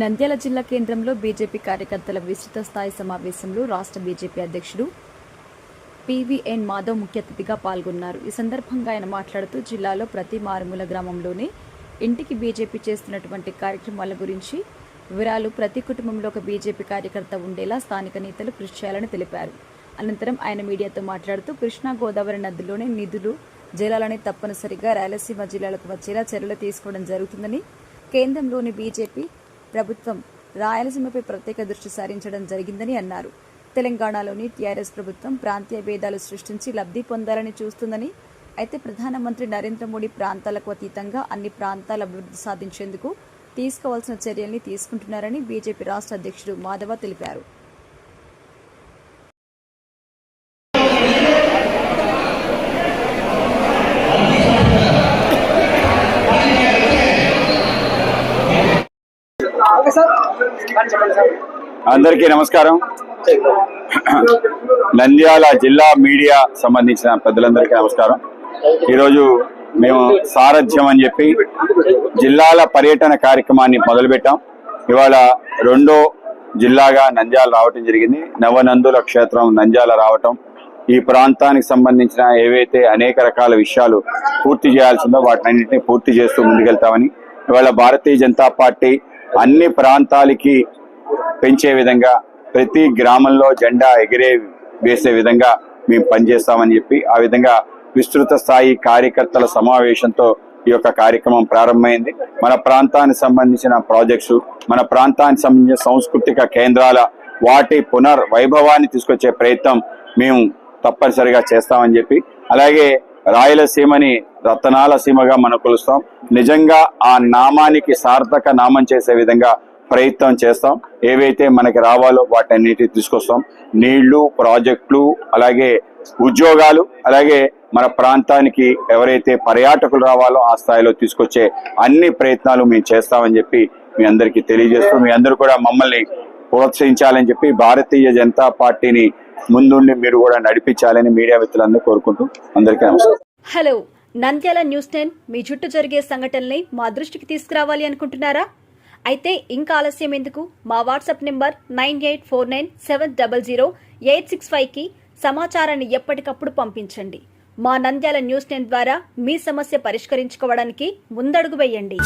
నంద్యాల జిల్లా కేంద్రంలో బీజేపీ కార్యకర్తల విస్తృత స్థాయి సమావేశంలో రాష్ట్ర బీజేపీ అధ్యక్షుడు పివిఎన్ మాధవ్ ముఖ్య అతిథిగా పాల్గొన్నారు. ఈ సందర్భంగా ఆయన మాట్లాడుతూ జిల్లాలో ప్రతి మారుమూల గ్రామంలోనే ఇంటికి బీజేపీ చేస్తున్నటువంటి కార్యక్రమాల గురించి వివరాలు ప్రతి కుటుంబంలో ఒక బీజేపీ కార్యకర్త ఉండేలా స్థానిక నేతలు కృషి చేయాలని తెలిపారు. అనంతరం ఆయన మీడియాతో మాట్లాడుతూ కృష్ణా గోదావరి నదిలోని నిధులు జలాలని తప్పనిసరిగా రాయలసీమ జిల్లాలకు వచ్చేలా చర్యలు తీసుకోవడం జరుగుతుందని కేంద్రంలోని బీజేపీ ప్రభుత్వం రాయలసీమపై ప్రత్యేక దృష్టి సారించడం జరిగిందని అన్నారు. తెలంగాణలోని టీఆర్ఎస్ ప్రభుత్వం ప్రాంతీయ భేదాలు సృష్టించి లబ్ధి పొందాలని చూస్తుందని అయితే ప్రధానమంత్రి నరేంద్ర మోడీ ప్రాంతాలకు అతీతంగా అన్ని ప్రాంతాల అభివృద్ధి సాధించేందుకు తీసుకోవాల్సిన చర్యల్ని తీసుకుంటున్నారని బీజేపీ రాష్ట్ర అధ్యక్షుడు మాధవ తెలిపారు. అందరికీ నమస్కారం. నంద్యాల జిల్లా మీడియా సంబంధించిన పెద్దలందరికీ నమస్కారం. ఈరోజు మేము సారథ్యం అని చెప్పి జిల్లాల పర్యటన కార్యక్రమాన్ని మొదలుపెట్టాం. ఇవాళ రెండో జిల్లాగా నంద్యాల రావటం జరిగింది. నవనందుల క్షేత్రం నంద్యాల రావటం. ఈ ప్రాంతానికి సంబంధించిన ఏవైతే అనేక రకాల విషయాలు పూర్తి చేయాల్సిందో వాటినన్నింటినీ పూర్తి చేస్తూ ముందుకెళ్తామని ఇవాళ భారతీయ జనతా పార్టీ అన్ని ప్రాంతాలకి పెంచే విధంగా ప్రతి గ్రామంలో జెండా ఎగిరే వేసే విధంగా మేము పనిచేస్తామని చెప్పి ఆ విధంగా విస్తృత స్థాయి కార్యకర్తల సమావేశంతో ఈ యొక్క కార్యక్రమం ప్రారంభమైంది. మన ప్రాంతానికి సంబంధించిన ప్రాజెక్ట్స్ మన ప్రాంతానికి సంబంధించిన సాంస్కృతిక కేంద్రాల వాటి పునర్ వైభవాన్ని తీసుకొచ్చే ప్రయత్నం మేము తప్పనిసరిగా చేస్తామని చెప్పి అలాగే రాయలసీమని రతనాల సీమగా మనం కొలుస్తాం. నిజంగా ఆ నామానికి సార్థక నామం చేసే విధంగా ప్రయత్నం చేస్తాం. ఏవైతే మనకి రావాలో వాటన్నిటి తీసుకొస్తాం. నీళ్ళు ప్రాజెక్టులు అలాగే ఉద్యోగాలు అలాగే మన ప్రాంతానికి ఎవరైతే పర్యాటకులు రావాలో ఆ స్థాయిలో తీసుకొచ్చే అన్ని ప్రయత్నాలు మేము చేస్తామని చెప్పి మీ అందరికీ తెలియజేస్తూ మీ అందరూ కూడా మమ్మల్ని ప్రోత్సహించాలని చెప్పి భారతీయ జనతా పార్టీని ముందుండి మీరు కూడా నడిపించాలని మీడియా మిత్రులందరూ కోరుకుంటూ అందరికీ నమస్కారం. హలో నంద్యాల న్యూస్ టెన్ మీ చుట్టూ జరిగే సంఘటనల్ని మా దృష్టికి తీసుకురావాలి అనుకుంటున్నారా? అయితే ఇంకా ఆలస్యం ఎందుకు? మా WhatsApp number nine eight four nine seven double zero eight six ఫైవ్కి సమాచారాన్ని ఎప్పటికప్పుడు పంపించండి. మా నంద్యాల న్యూస్ టెన్ ద్వారా మీ సమస్య పరిష్కరించుకోవడానికి ముందడుగు వేయండి.